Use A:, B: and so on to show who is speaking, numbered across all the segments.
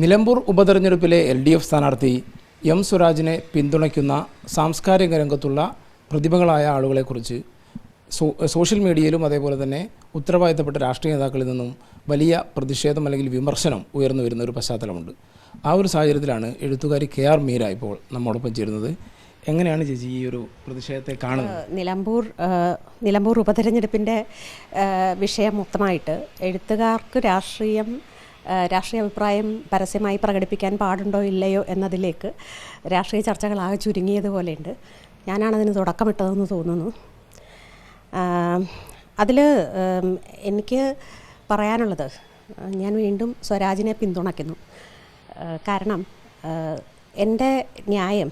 A: നിലമ്പൂർ ഉപതെരഞ്ഞെടുപ്പിലെ L D F സ്ഥാനാർത്ഥി M സുരാജിനെ പിന്തുണയ്ക്കുന്ന സാംസ്കാരിക രംഗത്തുള്ള പ്രതിഭകളായ ആളുകളെക്കുറിച്ച് സോഷ്യൽ മീഡിയയിലും അതേപോലെ തന്നെ ഉത്തരവാദിത്തപ്പെട്ട രാഷ്ട്രീയ നേതാക്കളിൽ നിന്നും വലിയ പ്രതിഷേധം അല്ലെങ്കിൽ വിമർശനം ഉയർന്നു വരുന്ന ഒരു പശ്ചാത്തലമുണ്ട്. ആ ഒരു സാഹചര്യത്തിലാണ് എഴുത്തുകാരി കെ ആർ മീര ഇപ്പോൾ നമ്മോടൊപ്പം ചേരുന്നത്. എങ്ങനെയാണ് ചേച്ചി ഈ ഒരു പ്രതിഷേധത്തെ കാണുന്നത്?
B: നിലമ്പൂർ നിലമ്പൂർ ഉപതെരഞ്ഞെടുപ്പിന്റെ വിഷയം മൊത്തമായിട്ട് എഴുത്തുകാർക്ക് രാഷ്ട്രീയം രാഷ്ട്രീയ അഭിപ്രായം പരസ്യമായി പ്രകടിപ്പിക്കാൻ പാടുണ്ടോ ഇല്ലയോ എന്നതിലേക്ക് രാഷ്ട്രീയ ചർച്ചകളാകെ ചുരുങ്ങിയതുപോലെയുണ്ട് ഞാനാണതിന് തുടക്കമിട്ടതെന്ന് തോന്നുന്നു. അതിൽ എനിക്ക് പറയാനുള്ളത് ഞാൻ വീണ്ടും സ്വരാജിനെ പിന്തുണയ്ക്കുന്നു. കാരണം എന്റെ ന്യായം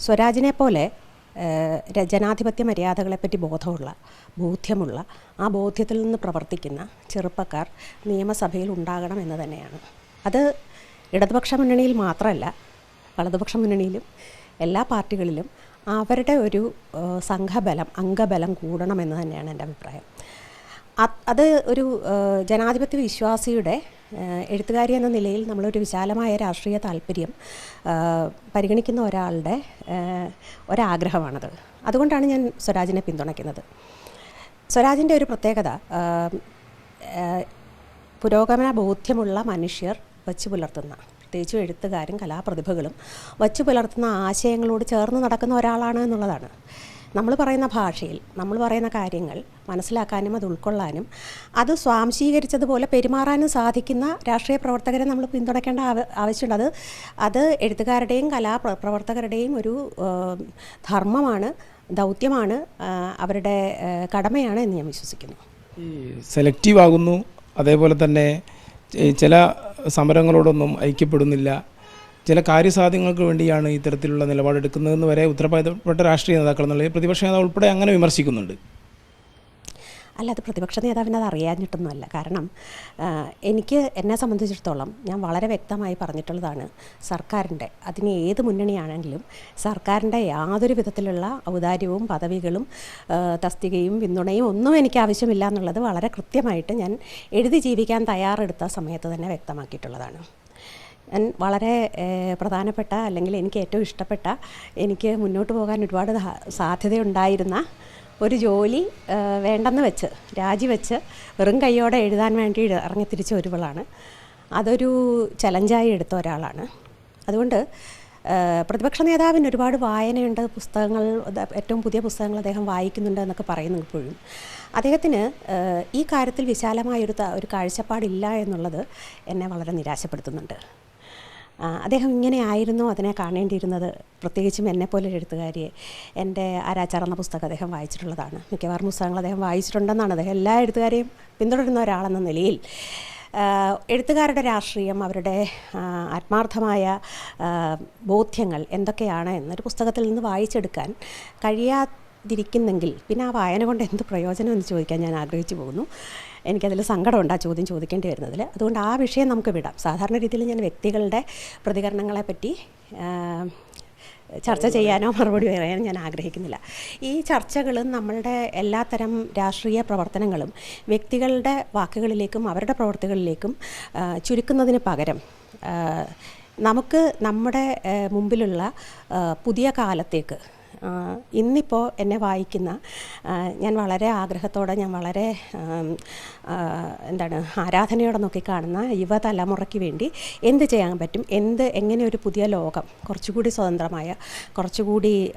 B: സ്വരാജിനെ പോലെ ജനാധിപത്യ മര്യാദകളെപ്പറ്റി ബോധമുള്ള ബോധ്യമുള്ള ആ ബോധ്യത്തിൽ നിന്ന് പ്രവർത്തിക്കുന്ന ചെറുപ്പക്കാർ നിയമസഭയിൽ ഉണ്ടാകണം എന്ന് തന്നെയാണ്. അത് ഇടതുപക്ഷ മുന്നണിയിൽ മാത്രമല്ല വലതുപക്ഷ മുന്നണിയിലും എല്ലാ പാർട്ടികളിലും അവരുടെ ഒരു സംഘബലം അംഗബലം കൂടണമെന്ന് തന്നെയാണ് എന്റെ അഭിപ്രായം. അത് ഒരു ജനാധിപത്യ വിശ്വാസിയുടെ എഴുത്തുകാരി എന്ന നിലയിൽ നമ്മളൊരു വിശാലമായ രാഷ്ട്രീയ താല്പര്യം പരിഗണിക്കുന്ന ഒരാളുടെ ഒരാഗ്രഹമാണത്. അതുകൊണ്ടാണ് ഞാൻ സ്വരാജിനെ പിന്തുണയ്ക്കുന്നത്. സ്വരാജിന്റെ ഒരു പ്രത്യേകത പുരോഗമന ബോധ്യമുള്ള മനുഷ്യർ വച്ച് പുലർത്തുന്ന പ്രത്യേകിച്ചും എഴുത്തുകാരും കലാപ്രതിഭകളും വച്ചു പുലർത്തുന്ന ആശയങ്ങളോട് ചേർന്ന് നടക്കുന്ന ഒരാളാണ് എന്നുള്ളതാണ്. നമ്മൾ പറയുന്ന ഭാഷയിൽ നമ്മൾ പറയുന്ന കാര്യങ്ങൾ മനസ്സിലാക്കാനും അത് ഉൾക്കൊള്ളാനും അത് സ്വാംശീകരിച്ചതുപോലെ പെരുമാറാനും സാധിക്കുന്ന രാഷ്ട്രീയ പ്രവർത്തകരെ നമ്മൾ പിന്തുണയ്ക്കേണ്ട ആവശ്യമുണ്ട്. അത് എഴുത്തുകാരുടെയും കലാപ്രവർത്തകരുടെയും ഒരു ധർമ്മമാണ് ദൗത്യമാണ് അവരുടെ കടമയാണ് എന്ന് ഞാൻ വിശ്വസിക്കുന്നു.
A: സെലക്റ്റീവ് ആകുന്നു അതേപോലെ തന്നെ ചില സമരങ്ങളോടൊന്നും ഐക്യപ്പെടുന്നില്ല ചില കാര്യസാധ്യങ്ങൾക്ക് വേണ്ടിയാണ് ഇത്തരത്തിലുള്ള നിലപാടെടുക്കുന്നതെന്ന് വരെ ഉത്തരവാദിത്തപ്പെട്ട രാഷ്ട്രീയ നേതാക്കൾ എന്നുള്ളത് പ്രതിപക്ഷ നേതാവ് ഉൾപ്പെടെ അങ്ങനെ വിമർശിക്കുന്നുണ്ട്.
B: അല്ല അത് പ്രതിപക്ഷ നേതാവിന് അത് അറിയാഞ്ഞിട്ടൊന്നുമല്ല. കാരണം എനിക്ക് എന്നെ സംബന്ധിച്ചിടത്തോളം ഞാൻ വളരെ വ്യക്തമായി പറഞ്ഞിട്ടുള്ളതാണ് സർക്കാരിന്റെ അതിന് ഏത് മുന്നണിയാണെങ്കിലും സർക്കാരിന്റെ യാതൊരു വിധത്തിലുള്ള ഔദാര്യവും പദവികളും തസ്തികയും പിന്തുണയും ഒന്നും എനിക്ക് ആവശ്യമില്ല എന്നുള്ളത് വളരെ കൃത്യമായിട്ട് ഞാൻ എഴുതി ജീവിക്കാൻ തയ്യാറെടുത്ത സമയത്ത് തന്നെ വ്യക്തമാക്കിയിട്ടുള്ളതാണ്. ഞാൻ വളരെ പ്രധാനപ്പെട്ട അല്ലെങ്കിൽ എനിക്ക് ഏറ്റവും ഇഷ്ടപ്പെട്ട എനിക്ക് മുന്നോട്ട് പോകാൻ ഒരുപാട് സാധ്യതയുണ്ടായിരുന്ന ഒരു ജോലി വേണ്ടെന്ന് വെച്ച് രാജിവെച്ച് വെറും കൈയോടെ എഴുതാൻ വേണ്ടി ഇറങ്ങി തിരിച്ച ഒരുവളാണ്. അതൊരു ചലഞ്ചായി എടുത്ത ഒരാളാണ്. അതുകൊണ്ട് പ്രതിപക്ഷ നേതാവിന് ഒരുപാട് വായനയുണ്ട് പുസ്തകങ്ങൾ ഏറ്റവും പുതിയ പുസ്തകങ്ങൾ അദ്ദേഹം വായിക്കുന്നുണ്ട് എന്നൊക്കെ പറയുന്നു ഇപ്പോഴും. അദ്ദേഹത്തിന് ഈ കാര്യത്തിൽ വിശാലമായൊരു ഒരു കാഴ്ചപ്പാടില്ല എന്നുള്ളത് എന്നെ വളരെ നിരാശപ്പെടുത്തുന്നുണ്ട്. അദ്ദേഹം ഇങ്ങനെയായിരുന്നു അതിനെ കാണേണ്ടിയിരുന്നത്. പ്രത്യേകിച്ചും എന്നെപ്പോലെ ഒരു എഴുത്തുകാരിയെ. എന്റെ ആരാച്ചാർ എന്ന പുസ്തകം അദ്ദേഹം വായിച്ചിട്ടുള്ളതാണ്. മിക്കവാറും പുസ്തകങ്ങൾ അദ്ദേഹം വായിച്ചിട്ടുണ്ടെന്നാണ്. അദ്ദേഹം എല്ലാ എഴുത്തുകാരെയും പിന്തുടരുന്ന ഒരാളെന്ന നിലയിൽ. എഴുത്തുകാരുടെ രാഷ്ട്രീയം അവരുടെ ആത്മാർത്ഥമായ ബോധ്യങ്ങൾ എന്തൊക്കെയാണ് എന്നൊരു പുസ്തകത്തിൽ നിന്ന് വായിച്ചെടുക്കാൻ കഴിയാതിരിക്കുന്നെങ്കിൽ പിന്നെ ആ വായന കൊണ്ട് എന്ത് പ്രയോജനം എന്ന് ചോദിക്കാൻ ഞാൻ ആഗ്രഹിച്ചു പോകുന്നു. എനിക്കതിൽ സങ്കടമുണ്ട് ആ ചോദ്യം ചോദിക്കേണ്ടി വരുന്നതിൽ. അതുകൊണ്ട് ആ വിഷയം നമുക്ക് വിടാം. സാധാരണ രീതിയിൽ ഞാൻ വ്യക്തികളുടെ പ്രതികരണങ്ങളെ പറ്റി ചർച്ച ചെയ്യാനോ മറുപടി പറയാനോ ഞാൻ ആഗ്രഹിക്കുന്നില്ല. ഈ ചർച്ചകളും നമ്മളുടെ എല്ലാത്തരം രാഷ്ട്രീയ പ്രവർത്തനങ്ങളും വ്യക്തികളുടെ വാക്കുകളിലേക്കും അവരുടെ പ്രവർത്തികളിലേക്കും ചുരുക്കുന്നതിന് പകരം നമുക്ക് നമ്മുടെ മുമ്പിലുള്ള പുതിയ കാലത്തേക്ക് ഇന്നിപ്പോൾ എന്നെ വായിക്കുന്ന ഞാൻ വളരെ ആഗ്രഹത്തോടെ ഞാൻ വളരെ എന്താണ് ആരാധനയോടെ നോക്കി കാണുന്ന യുവതലമുറയ്ക്ക് വേണ്ടി എന്ത് ചെയ്യാൻ പറ്റും എന്ത് എങ്ങനെ ഒരു പുതിയ ലോകം കുറച്ചുകൂടി സ്വതന്ത്രമായ കുറച്ചുകൂടി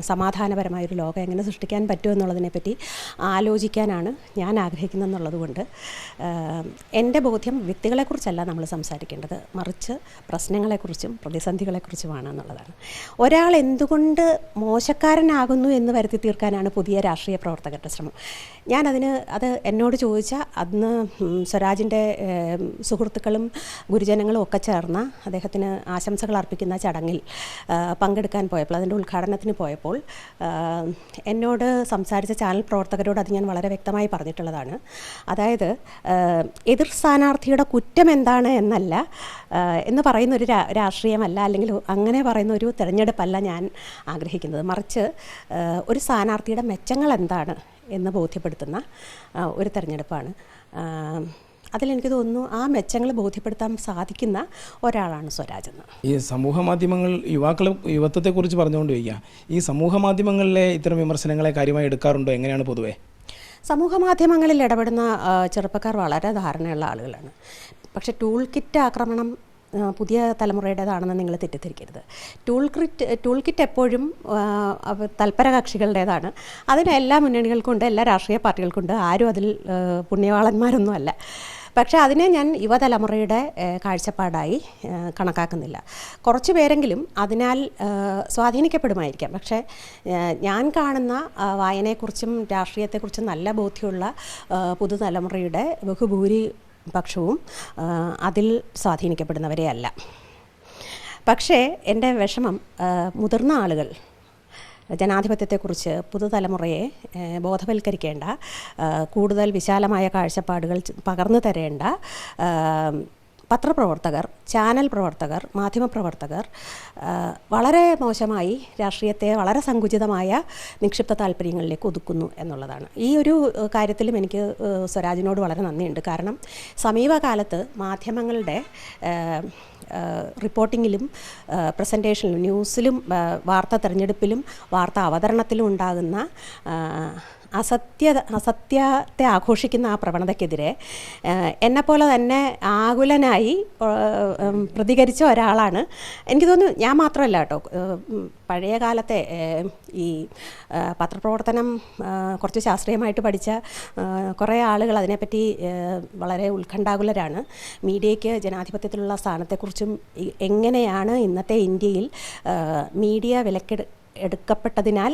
B: സമാധാനപരമായ ഒരു ലോകം എങ്ങനെ സൃഷ്ടിക്കാൻ പറ്റും എന്നുള്ളതിനെപ്പറ്റി ആലോചിക്കാനാണ് ഞാൻ ആഗ്രഹിക്കുന്നത് എന്നുള്ളതുകൊണ്ട് എന്റെ ബോധ്യം വ്യക്തികളെക്കുറിച്ചല്ല നമ്മൾ സംസാരിക്കേണ്ടത്. മറിച്ച് പ്രശ്നങ്ങളെക്കുറിച്ചും പ്രതിസന്ധികളെക്കുറിച്ചുമാണ് എന്നുള്ളതാണ്. ഒരാൾ എന്തുകൊണ്ട് മോശക്കാരനാകുന്നു എന്ന് വരുത്തി തീർക്കാനാണ് പുതിയ രാഷ്ട്രീയ പ്രവർത്തകരുടെ ശ്രമം. ഞാനതിന് അത് എന്നോട് ചോദിച്ച അന്ന് സ്വരാജിന്റെ സുഹൃത്തുക്കളും ഗുരുജനങ്ങളും ഒക്കെ ചേർന്ന അദ്ദേഹത്തിന് ആശംസകൾ അർപ്പിക്കുന്ന ചടങ്ങിൽ പങ്കെടുക്കാൻ പോയപ്പോൾ അതിന്റെ ഉദ്ഘാടനത്തിന് പോയപ്പോൾ എന്നോട് സംസാരിച്ച ചാനൽ പ്രവർത്തകരോട് അത് ഞാൻ വളരെ വ്യക്തമായി പറഞ്ഞിട്ടുള്ളതാണ്. അതായത് എതിർ സ്ഥാനാർത്ഥിയുടെ കുറ്റം എന്താണ് എന്നല്ല എന്ന് പറയുന്ന ഒരു രാഷ്ട്രീയമല്ല അല്ലെങ്കിൽ അങ്ങനെ പറയുന്ന ഒരു തിരഞ്ഞെടുപ്പല്ല ഞാൻ ആഗ്രഹിക്കുന്നത്. മറിച്ച് ഒരു സ്ഥാനാർത്ഥിയുടെ മെച്ചങ്ങൾ എന്താണ് എന്ന് ബോധ്യപ്പെടുത്തുന്ന ഒരു തിരഞ്ഞെടുപ്പാണ്. അതിലെനിക്ക് തോന്നുന്നു ആ മെച്ചങ്ങൾ ബോധ്യപ്പെടുത്താൻ സാധിക്കുന്ന ഒരാളാണ് സ്വരാജ് എന്ന്.
A: ഈ സമൂഹ മാധ്യമങ്ങൾ യുവാക്കൾ യുവത്വത്തെക്കുറിച്ച് പറഞ്ഞുകൊണ്ട് ചോദിക്കുക ഈ സമൂഹ മാധ്യമങ്ങളിലെ ഇത്തരം വിമർശനങ്ങളെ കാര്യമായി എടുക്കാറുണ്ടോ? എങ്ങനെയാണ് പൊതുവേ?
B: സമൂഹ മാധ്യമങ്ങളിൽ ഇടപെടുന്ന ചെറുപ്പക്കാർ വളരെ ധാരണയുള്ള ആളുകളാണ്. പക്ഷേ ടൂൾ കിറ്റ് ആക്രമണം പുതിയ തലമുറയുടേതാണെന്ന് നിങ്ങൾ തെറ്റിദ്ധരിക്കരുത്. ടൂൾ കിറ്റ് ടൂൾ കിറ്റ് എപ്പോഴും തൽപര കക്ഷികളുടേതാണ് അതിന് എല്ലാ മുന്നണികൾക്കുണ്ട് എല്ലാ രാഷ്ട്രീയ പാർട്ടികൾക്കുണ്ട് ആരും അതിൽ പുണ്യവാളന്മാരൊന്നുമല്ല. പക്ഷേ അതിനെ ഞാൻ യുവതലമുറയുടെ കാഴ്ചപ്പാടായി കണക്കാക്കുന്നില്ല. കുറച്ച് പേരെങ്കിലും അതിനാൽ സ്വാധീനിക്കപ്പെടുമായിരിക്കാം. പക്ഷേ ഞാൻ കാണുന്ന വായനയെക്കുറിച്ചും രാഷ്ട്രീയത്തെക്കുറിച്ചും നല്ല ബോധ്യമുള്ള പുതുതലമുറയുടെ ബഹുഭൂരിപക്ഷവും ഏഹ്, അതിൽ സ്വാധീനിക്കപ്പെടുന്നവരെ അല്ല. പക്ഷേ എന്റെ വിഷമം മുതിർന്ന ആളുകൾ ജനാധിപത്യത്തെക്കുറിച്ച് പുതുതലമുറയെ ബോധവൽക്കരിക്കേണ്ട കൂടുതൽ വിശാലമായ കാഴ്ചപ്പാടുകൾ പകർന്നു തരേണ്ട പത്രപ്രവർത്തകർ ചാനൽ പ്രവർത്തകർ മാധ്യമപ്രവർത്തകർ വളരെ മോശമായി രാഷ്ട്രീയത്തെ വളരെ സങ്കുചിതമായ നിക്ഷിപ്ത താല്പര്യങ്ങളിലേക്ക് ഒതുക്കുന്നു എന്നുള്ളതാണ്. ഈ ഒരു കാര്യത്തിലും എനിക്ക് സ്വരാജിനോട് വളരെ നന്ദിയുണ്ട്. കാരണം സമീപകാലത്ത് മാധ്യമങ്ങളുടെ റിപ്പോർട്ടിങ്ങിലും പ്രസന്റേഷനിലും ന്യൂസിലും വാർത്ത തിരഞ്ഞെടുപ്പിലും വാർത്ത അവതരണത്തിലും ഉണ്ടാകുന്ന അസത്യ അസത്യത്തെ ആഘോഷിക്കുന്ന ആ പ്രവണതയ്ക്കെതിരെ എന്നെപ്പോലെ തന്നെ ആകുലനായി പ്രതികരിച്ച ഒരാളാണ്. എനിക്ക് തോന്നുന്നു ഞാൻ മാത്രമല്ല കേട്ടോ പഴയ കാലത്തെ ഈ പത്രപ്രവർത്തനം കുറച്ച് ശാസ്ത്രീയമായിട്ട് പഠിച്ച കുറേ ആളുകൾ അതിനെപ്പറ്റി വളരെ ഉത്കണ്ഠാകുലരാണ്. മീഡിയയ്ക്ക് ജനാധിപത്യത്തിലുള്ള സ്ഥാനത്തെക്കുറിച്ചും എങ്ങനെയാണ് ഇന്നത്തെ ഇന്ത്യയിൽ മീഡിയ വിലക്കെടു എടുക്കപ്പെട്ടതിനാൽ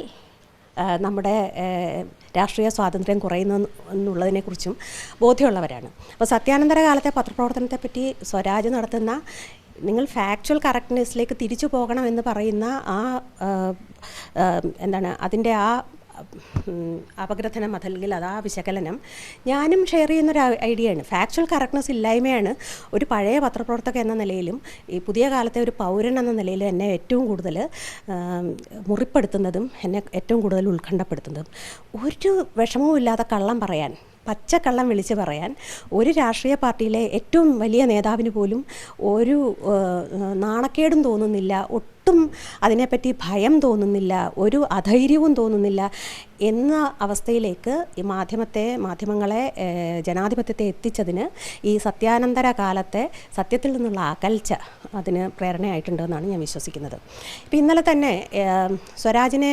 B: നമ്മുടെ രാഷ്ട്രീയ സ്വാതന്ത്ര്യം കുറയുന്നു എന്നുള്ളതിനെക്കുറിച്ചും ബോധ്യമുള്ളവരാണ്. അപ്പോൾ സത്യാനന്തര കാലത്തെ പത്രപ്രവർത്തനത്തെപ്പറ്റി സ്വരാജ് നടത്തുന്ന നിങ്ങൾ ഫാക്ച്വൽ കറക്റ്റ്നെസ്സിലേക്ക് തിരിച്ചു പോകണം എന്ന് പറയുന്ന ആ എന്താണ് അതിന്റെ ആ അപഗ്രഥനം അതല്ലെങ്കിൽ അത് വിശകലനം ഞാനും ഷെയർ ചെയ്യുന്നൊരു ഐഡിയയാണ് ഫാക്ച്വൽ കറക്റ്റ്നെസ് ഇല്ലായ്മയാണ് ഒരു പഴയ പത്രപ്രവർത്തക എന്ന നിലയിലും ഈ പുതിയ കാലത്തെ ഒരു പൗരൻ എന്ന നിലയിലും എന്നെ ഏറ്റവും കൂടുതൽ മുറിപ്പെടുത്തുന്നതും എന്നെ ഏറ്റവും കൂടുതൽ ഉത്കണ്ഠപ്പെടുത്തുന്നതും. ഒരു വിഷമവും ഇല്ലാതെ കള്ളം പറയാൻ പച്ചക്കള്ളം വിളിച്ച് പറയാൻ ഒരു രാഷ്ട്രീയ പാർട്ടിയിലെ ഏറ്റവും വലിയ നേതാവിന് പോലും ഒരു നാണക്കേടും തോന്നുന്നില്ല ഒട്ടും അതിനെപ്പറ്റി ഭയം തോന്നുന്നില്ല ഒരു അധൈര്യവും തോന്നുന്നില്ല എന്ന അവസ്ഥയിലേക്ക് ഈ മാധ്യമത്തെ മാധ്യമങ്ങളെ ജനാധിപത്യത്തെ എത്തിച്ചതിന് ഈ സത്യാനന്തര കാലത്തെ സത്യത്തിൽ നിന്നുള്ള അകൽച്ച അതിന് പ്രേരണയായിട്ടുണ്ടെന്നാണ് ഞാൻ വിശ്വസിക്കുന്നത്. ഇപ്പം ഇന്നലെ തന്നെ സ്വരാജിനെ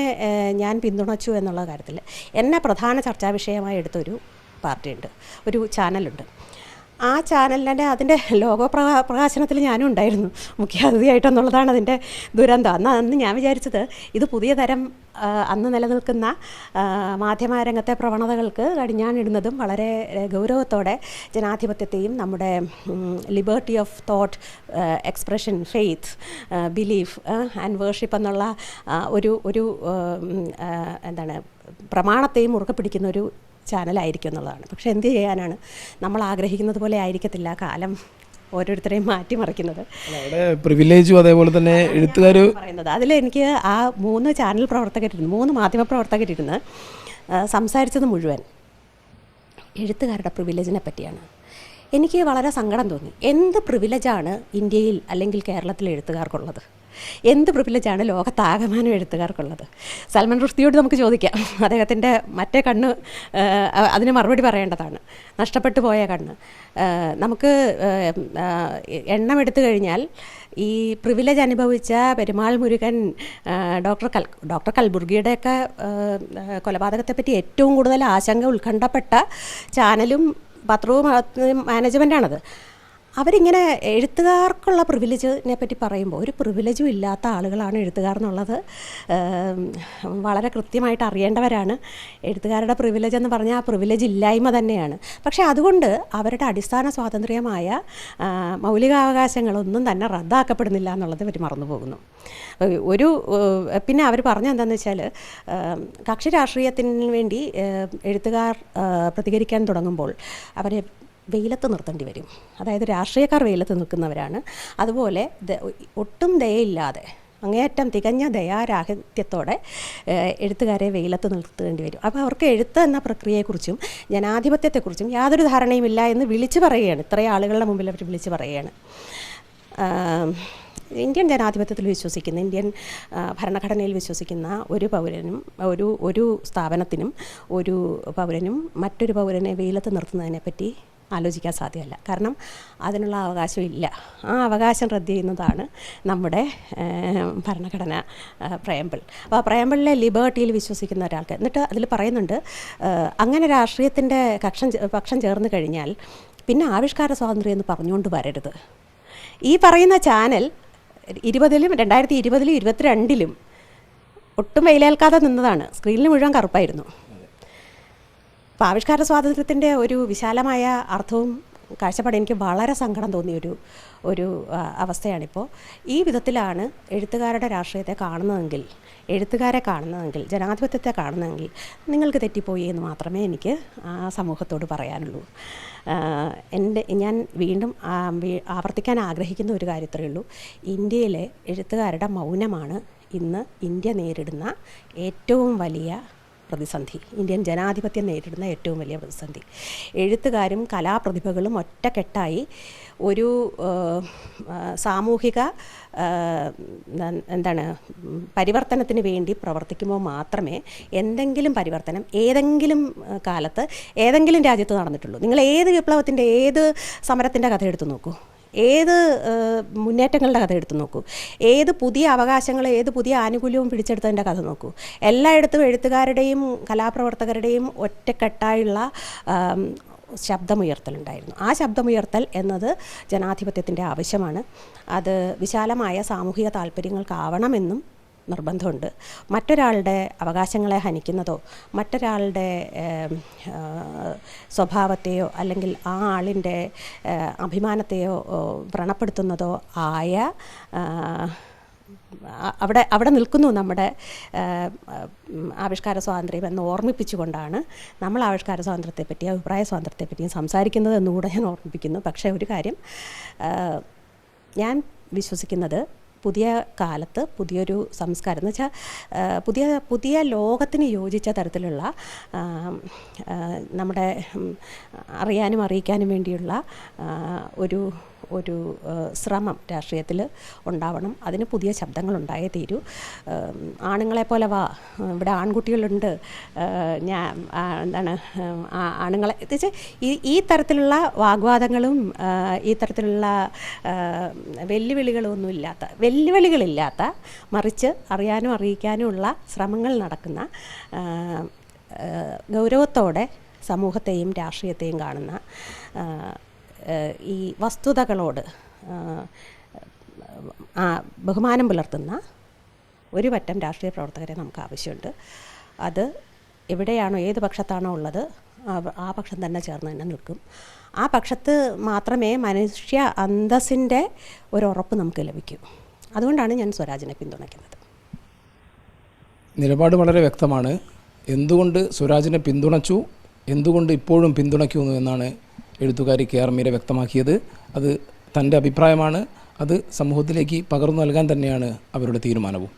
B: ഞാൻ പിന്തുണച്ചു എന്നുള്ള കാര്യത്തിൽ എന്നെ പ്രധാന ചർച്ചാ വിഷയമായി എടുത്തൊരു പാർട്ടിയുണ്ട്. ഒരു ചാനലുണ്ട്. ആ ചാനലിന്റെ അതിന്റെ ലോഗോ പ്രകാ പ്രകാശനത്തിൽ ഞാനും ഉണ്ടായിരുന്നു. മുഖ്യാതിഥിയായിട്ടെന്നുള്ളതാണ് അതിന്റെ ദുരന്തം. അന്ന് അന്ന് ഞാൻ വിചാരിച്ചത് ഇത് പുതിയ തരം അന്ന് നിലനിൽക്കുന്ന മാധ്യമരംഗത്തെ പ്രവണതകൾക്ക് കടിഞ്ഞാണിടുന്നതും വളരെ ഗൗരവത്തോടെ ജനാധിപത്യത്തെയും നമ്മുടെ liberty of thought expression faith belief and worship എന്നുള്ള ഒരു ഒരു എന്താണ് പ്രമാണത്തെയും മുറുകെ പിടിക്കുന്ന ഒരു ചാനലായിരിക്കും എന്നുള്ളതാണ്. പക്ഷേ എന്ത് ചെയ്യാനാണ്? നമ്മൾ ആഗ്രഹിക്കുന്നത് പോലെ ആയിരിക്കത്തില്ല. കാലം ഓരോരുത്തരെയും മാറ്റിമറിക്കുന്നത്.
A: പ്രിവിലേജും അതേപോലെ തന്നെ എഴുത്തുകാർ
B: പറയുന്നത്. അതിൽ എനിക്ക് ആ മൂന്ന് ചാനൽ പ്രവർത്തകരിരുന്ന്. മൂന്ന് മാധ്യമ പ്രവർത്തകരിരുന്ന് സംസാരിച്ചത് മുഴുവൻ എഴുത്തുകാരുടെ പ്രിവിലേജിനെ പറ്റിയാണ്. എനിക്ക് വളരെ സങ്കടം തോന്നി. എന്ത് പ്രിവിലേജാണ് ഇന്ത്യയിൽ അല്ലെങ്കിൽ കേരളത്തിലെ എഴുത്തുകാർക്കുള്ളത്? എന്ത് പ്രിവിലേജാണ് ലോകത്താകമാനം എഴുത്തുകാർക്കുള്ളത്? സൽമാൻ റുഷ്ദിയോട് നമുക്ക് ചോദിക്കാം. അദ്ദേഹത്തിന്റെ മറ്റേ കണ്ണ് അതിന് മറുപടി പറയേണ്ടതാണ്. നഷ്ടപ്പെട്ടു പോയ കണ്ണ്. നമുക്ക് എണ്ണം എടുത്തു കഴിഞ്ഞാൽ ഈ പ്രിവിലേജ് അനുഭവിച്ച പെരുമാൾ മുരുകൻ ഡോക്ടർ കൽ ഡോക്ടർ കൽബുർഗിയുടെയൊക്കെ കൊലപാതകത്തെപ്പറ്റി ഏറ്റവും കൂടുതൽ ആശങ്ക ഉത്കണ്ഠപ്പെട്ട ചാനലും പത്രവും മാനേജ്മെന്റാണത് അവരിങ്ങനെ എഴുത്തുകാർക്കുള്ള പ്രിവിലേജിനെ പറ്റി പറയുമ്പോൾ ഒരു പ്രിവിലേജും ഇല്ലാത്ത ആളുകളാണ് എഴുത്തുകാർ എന്നുള്ളത് വളരെ കൃത്യമായിട്ട് അറിയേണ്ടവരാണ്. എഴുത്തുകാരുടെ പ്രിവിലേജ് എന്ന് പറഞ്ഞാൽ ആ പ്രിവിലേജ് ഇല്ലായ്മ തന്നെയാണ്. പക്ഷേ അതുകൊണ്ട് അവരുടെ അടിസ്ഥാന സ്വാതന്ത്ര്യമായ മൗലികാവകാശങ്ങളൊന്നും തന്നെ റദ്ദാക്കപ്പെടുന്നില്ല എന്നുള്ളത് ഇവർ മറന്നു പോകുന്നു. ഒരു പിന്നെ അവർ പറഞ്ഞ എന്താണെന്ന് വെച്ചാൽ കക്ഷി രാഷ്ട്രീയത്തിന് വേണ്ടി എഴുത്തുകാർ പ്രതികരിക്കാൻ തുടങ്ങുമ്പോൾ അവരെ വെയിലത്ത് നിർത്തേണ്ടി വരും. അതായത് രാഷ്ട്രീയക്കാർ വെയിലത്ത് നിൽക്കുന്നവരാണ്. അതുപോലെ ഒട്ടും ദയയില്ലാതെ അങ്ങേയറ്റം തികഞ്ഞ ദയാരാഹിത്യത്തോടെ എഴുത്തുകാരെ വെയിലത്ത് നിർത്തേണ്ടി വരും. അപ്പോൾ അവർക്ക് എഴുത്ത് എന്ന പ്രക്രിയയെക്കുറിച്ചും ജനാധിപത്യത്തെക്കുറിച്ചും യാതൊരു ധാരണയുമില്ല എന്ന് വിളിച്ചു പറയുകയാണ്. ഇത്രയും ആളുകളുടെ മുമ്പിൽ അവർ വിളിച്ചു പറയുകയാണ്. ഇന്ത്യൻ ജനാധിപത്യത്തിൽ വിശ്വസിക്കുന്ന ഇന്ത്യൻ ഭരണഘടനയിൽ വിശ്വസിക്കുന്ന ഒരു പൗരനും ഒരു ഒരു സ്ഥാപനത്തിനും ഒരു പൗരനും മറ്റൊരു പൗരനെ വെയിലത്ത് നിർത്തുന്നതിനെപ്പറ്റി ആലോചിക്കാൻ സാധ്യമല്ല. കാരണം അതിനുള്ള അവകാശം ഇല്ല. ആ അവകാശം റദ്ദ് ചെയ്യുന്നതാണ് നമ്മുടെ ഭരണഘടന പ്രയമ്പിൾ അപ്പോൾ ആ പ്രയമ്പിളിലെ ലിബേർട്ടിയിൽ വിശ്വസിക്കുന്ന ഒരാൾക്ക് എന്നിട്ട് അതിൽ പറയുന്നുണ്ട് അങ്ങനെ രാഷ്ട്രീയത്തിന്റെ കക്ഷം പക്ഷം ചേർന്ന് കഴിഞ്ഞാൽ പിന്നെ ആവിഷ്കാര സ്വാതന്ത്ര്യം എന്ന് പറഞ്ഞുകൊണ്ട് വരരുത്. ഈ പറയുന്ന ചാനൽ ഇരുപതിലും രണ്ടായിരത്തി ഇരുപതിലും ഇരുപത്തിരണ്ടിലും ഒട്ടും വെയിലേൽക്കാതെ നിന്നതാണ്. സ്ക്രീനിൽ മുഴുവൻ കറുപ്പായിരുന്നു. അപ്പോൾ ആവിഷ്കാര സ്വാതന്ത്ര്യത്തിന്റെ ഒരു വിശാലമായ അർത്ഥവും കാഴ്ചപ്പാട് എനിക്ക് വളരെ സങ്കടം തോന്നിയ ഒരു അവസ്ഥയാണിപ്പോൾ ഈ വിധത്തിലാണ് എഴുത്തുകാരുടെ രാഷ്ട്രീയത്തെ കാണുന്നതെങ്കിൽ എഴുത്തുകാരെ കാണുന്നതെങ്കിൽ ജനാധിപത്യത്തെ കാണുന്നതെങ്കിൽ നിങ്ങൾക്ക് തെറ്റിപ്പോയി എന്ന് മാത്രമേ എനിക്ക് ആ സമൂഹത്തോട് പറയാനുള്ളൂ. എന്റെ ഞാൻ വീണ്ടും ആവർത്തിക്കാൻ ആഗ്രഹിക്കുന്ന ഒരു കാര്യത്രേ ഉള്ളൂ. ഇന്ത്യയിലെ എഴുത്തുകാരുടെ മൗനമാണ് ഇന്ന് ഇന്ത്യ നേരിടുന്ന ഏറ്റവും വലിയ പ്രതിസന്ധി. ഇന്ത്യൻ ജനാധിപത്യം നേരിടുന്ന ഏറ്റവും വലിയ പ്രതിസന്ധി. എഴുത്തുകാരും കലാപ്രതിഭകളും ഒറ്റക്കെട്ടായി ഒരു സാമൂഹിക എന്താണ് പരിവർത്തനത്തിന് വേണ്ടി പ്രവർത്തിക്കുമ്പോൾ മാത്രമേ എന്തെങ്കിലും പരിവർത്തനം ഏതെങ്കിലും കാലത്ത് ഏതെങ്കിലും രാജ്യത്ത് നടന്നിട്ടുള്ളൂ. നിങ്ങൾ ഏത് വിപ്ലവത്തിന്റെ ഏത് സമരത്തിന്റെ കഥ എടുത്തു നോക്കൂ? ഏത് മുന്നേറ്റങ്ങളുടെ കഥ എടുത്തു നോക്കൂ. ഏത് പുതിയ അവകാശങ്ങൾ ഏത് പുതിയ ആനുകൂല്യവും പിടിച്ചെടുത്തതിന്റെ കഥ നോക്കൂ. എല്ലായിടത്തും എഴുത്തുകാരുടെയും കലാപ്രവർത്തകരുടെയും ഒറ്റക്കെട്ടായുള്ള ശബ്ദമുയർത്തലുണ്ടായിരുന്നു. ആ ശബ്ദമുയർത്തൽ എന്നത് ജനാധിപത്യത്തിന്റെ ആവശ്യമാണ്. അത് വിശാലമായ സാമൂഹിക താല്പര്യങ്ങൾക്കാവണമെന്നും നിർബന്ധമുണ്ട്. മറ്റൊരാളുടെ അവകാശങ്ങളെ ഹനിക്കുന്നതോ മറ്റൊരാളുടെ സ്വഭാവത്തെയോ അല്ലെങ്കിൽ ആ ആളിന്റെ അഭിമാനത്തെയോ വ്രണപ്പെടുത്തുന്നതോ ആയ അവിടെ അവിടെ നിൽക്കുന്നു നമ്മുടെ ആവിഷ്കാര സ്വാതന്ത്ര്യം എന്ന് ഓർമ്മിപ്പിച്ചുകൊണ്ടാണ് നമ്മൾ ആവിഷ്കാര സ്വാതന്ത്ര്യത്തെപ്പറ്റി അഭിപ്രായ സ്വാതന്ത്ര്യത്തെപ്പറ്റിയും സംസാരിക്കുന്നത് എന്നുകൂടെ ഞാൻ ഓർമ്മിപ്പിക്കുന്നു. പക്ഷേ ഒരു കാര്യം ഞാൻ വിശ്വസിക്കുന്നത് പുതിയ കാലത്ത് പുതിയൊരു സംസ്കാരം. എന്ന് വെച്ചാൽ പുതിയ പുതിയ ലോകത്തിന് യോജിച്ച തരത്തിലുള്ള നമ്മുടെ അറിയാനും അറിയിക്കാനും വേണ്ടിയുള്ള ഒരു ഒരു ശ്രമം രാഷ്ട്രീയത്തിൽ ഉണ്ടാവണം. അതിന് പുതിയ ശബ്ദങ്ങൾ ഉണ്ടായേ തീരൂ ആണുങ്ങളെ പോലെ വാ. ഇവിടെ ആൺകുട്ടികളുണ്ട്. ഞാൻ എന്താണ് ആണുങ്ങളെ. ഈ ഈ തരത്തിലുള്ള വാഗ്വാദങ്ങളും ഈ തരത്തിലുള്ള വെല്ലുവിളികളൊന്നും ഇല്ലാത്ത വെല്ലുവിളികളില്ലാത്ത മറിച്ച് അറിയാനും അറിയിക്കാനും ഉള്ള ശ്രമങ്ങൾ നടക്കുന്ന ഗൗരവത്തോടെ സമൂഹത്തെയും രാഷ്ട്രീയത്തെയും കാണുന്ന ഈ വസ്തുതകളോട് ബഹുമാനം പുലർത്തുന്ന ഒരു പറ്റം രാഷ്ട്രീയ പ്രവർത്തകരെ നമുക്ക് ആവശ്യമുണ്ട്. അത് എവിടെയാണോ ഏത് പക്ഷത്താണോ ഉള്ളത് ആ പക്ഷം തന്നെ ചേർന്ന് തന്നെ നിൽക്കും. ആ പക്ഷത്ത് മാത്രമേ മനുഷ്യ അന്തസ്സിന്റെ ഒരു ഉറപ്പ് നമുക്ക് ലഭിക്കൂ. അതുകൊണ്ടാണ് ഞാൻ സ്വരാജിനെ പിന്തുണയ്ക്കുന്നത്.
A: നിലപാട് വളരെ വ്യക്തമാണ്. എന്തുകൊണ്ട് സ്വരാജിനെ പിന്തുണച്ചു? എന്തുകൊണ്ട് ഇപ്പോഴും പിന്തുണയ്ക്കുന്നു എന്നാണ് എഴുത്തുകാരി കെ ആർ മീര വ്യക്തമാക്കിയത്. അത് തന്റെ അഭിപ്രായമാണ്. അത് സമൂഹത്തിലേക്ക് പകർന്നു നൽകാൻ തന്നെയാണ് അവരുടെ തീരുമാനവും.